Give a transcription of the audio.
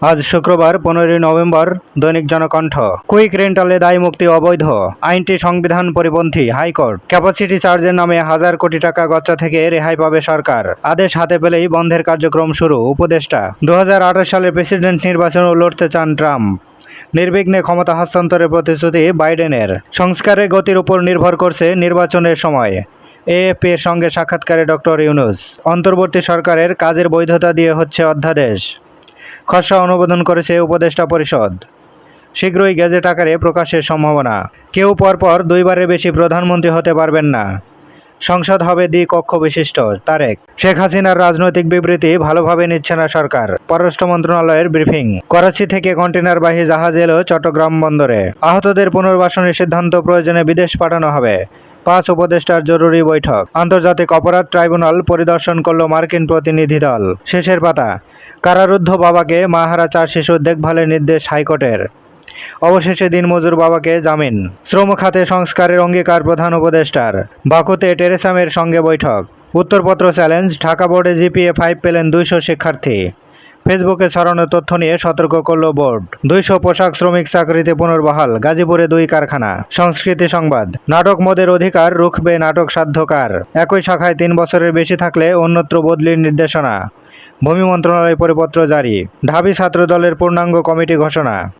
আজ শুক্রবার, পনেরোই নভেম্বর, দৈনিক জনকণ্ঠ। কুইক রেন্টালে দায় মুক্তি অবৈধ। আইনটি সংবিধান পরিপন্থী হাইকোর্ট। ক্যাপাসিটি চার্জের নামে হাজার কোটি টাকা গচ্চা থেকে রেহাই পাবে সরকার। আদেশ হাতে পেলেই বন্ধের কার্যক্রম শুরু। উপদেষ্টা দু হাজার আঠারো সালের প্রেসিডেন্ট নির্বাচনও লড়তে চান ট্রাম্প। নির্বিঘ্নে ক্ষমতা হস্তান্তরের প্রতিশ্রুতি বাইডেনের। সংস্কারের গতির উপর নির্ভর করছে নির্বাচনের সময়। এএফপি এর সঙ্গে সাক্ষাৎকারে ডক্টর ইউনুস। অন্তর্বর্তী সরকারের কাজের বৈধতা দিয়ে হচ্ছে অধ্যাদেশ। খসড়া অনুমোদন করেছে উপদেষ্টা পরিষদ। শীঘ্রই গেজেট আকারে প্রকাশের সম্ভাবনা। কেউ পরপর দুইবারের বেশি প্রধানমন্ত্রী হতে পারবেন না। সংসদ হবে দ্বিকক্ষ বিশিষ্ট, তারেক। শেখ হাসিনার রাজনৈতিক বিবৃতি ভালোভাবে নিচ্ছে না সরকার। পররাষ্ট্র মন্ত্রণালয়ের ব্রিফিং। করাচি থেকে কন্টেনারবাহী জাহাজ এলো চট্টগ্রাম বন্দরে। আহতদের পুনর্বাসনের সিদ্ধান্ত প্রয়োজনে বিদেশ পাঠানো হবে। পাঁচ উপদেষ্টার জরুরি বৈঠক। আন্তর্জাতিক অপরাধ ট্রাইব্যুনাল পরিদর্শন করল মার্কিন প্রতিনিধি দল। শেষের পাতা। কারারুদ্ধ বাবাকে মাহারা চার শিশুর দেখভালের নির্দেশ হাইকোর্টের। অবশেষে দিনমজুর বাবাকে জামিন। শ্রম খাতে সংস্কারের অঙ্গীকার প্রধান উপদেষ্টার। বাকুতে টেরেসামের সঙ্গে বৈঠক। উত্তরপত্র চ্যালেঞ্জ, ঢাকা বোর্ডে জিপিএ ফাইভ পেলেন দুইশো শিক্ষার্থী। ফেসবুকে ছড়ানো তথ্য নিয়ে সতর্ক করল বোর্ড। দুইশো পোশাক শ্রমিক চাকরিতে পুনর্বহাল, গাজীপুরে দুই কারখানা। সংস্কৃতি সংবাদ। নাটক মদের অধিকার, রুখবে নাটক সাধ্যকার। একই শাখায় তিন বছরের বেশি থাকলে অন্যত্র বদলির নির্দেশনা। ভূমি মন্ত্রণালয় পরিপত্র জারি। ঢাবি ছাত্রদলের পূর্ণাঙ্গ কমিটি ঘোষণা।